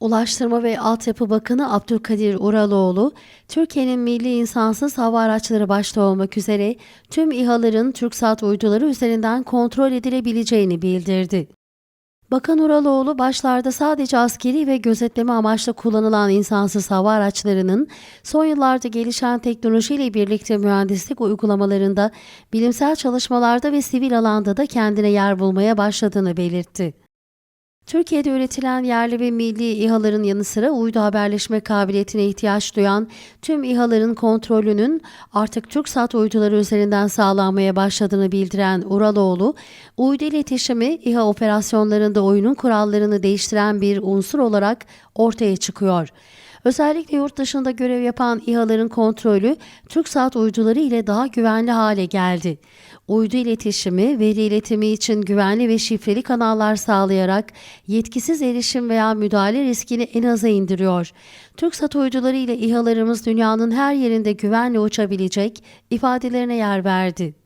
Ulaştırma ve Altyapı Bakanı Abdülkadir Uraloğlu, Türkiye'nin milli insansız hava araçları başta olmak üzere tüm İHA'ların TürkSat uyduları üzerinden kontrol edilebileceğini bildirdi. Bakan Uraloğlu başlarda sadece askeri ve gözetleme amaçlı kullanılan insansız hava araçlarının son yıllarda gelişen teknolojiyle birlikte mühendislik uygulamalarında, bilimsel çalışmalarda ve sivil alanda da kendine yer bulmaya başladığını belirtti. Türkiye'de üretilen yerli ve milli İHA'ların yanı sıra uydu haberleşme kabiliyetine ihtiyaç duyan tüm İHA'ların kontrolünün artık TürkSat uyduları üzerinden sağlanmaya başladığını bildiren Uraloğlu, uydu iletişimi İHA operasyonlarında oyunun kurallarını değiştiren bir unsur olarak ortaya çıkıyor. Özellikle yurt dışında görev yapan İHA'ların kontrolü TürkSat uyduları ile daha güvenli hale geldi. Uydu iletişimi, veri iletimi için güvenli ve şifreli kanallar sağlayarak yetkisiz erişim veya müdahale riskini en aza indiriyor. TürkSat uyduları ile İHA'larımız dünyanın her yerinde güvenle uçabilecek ifadelerine yer verdi.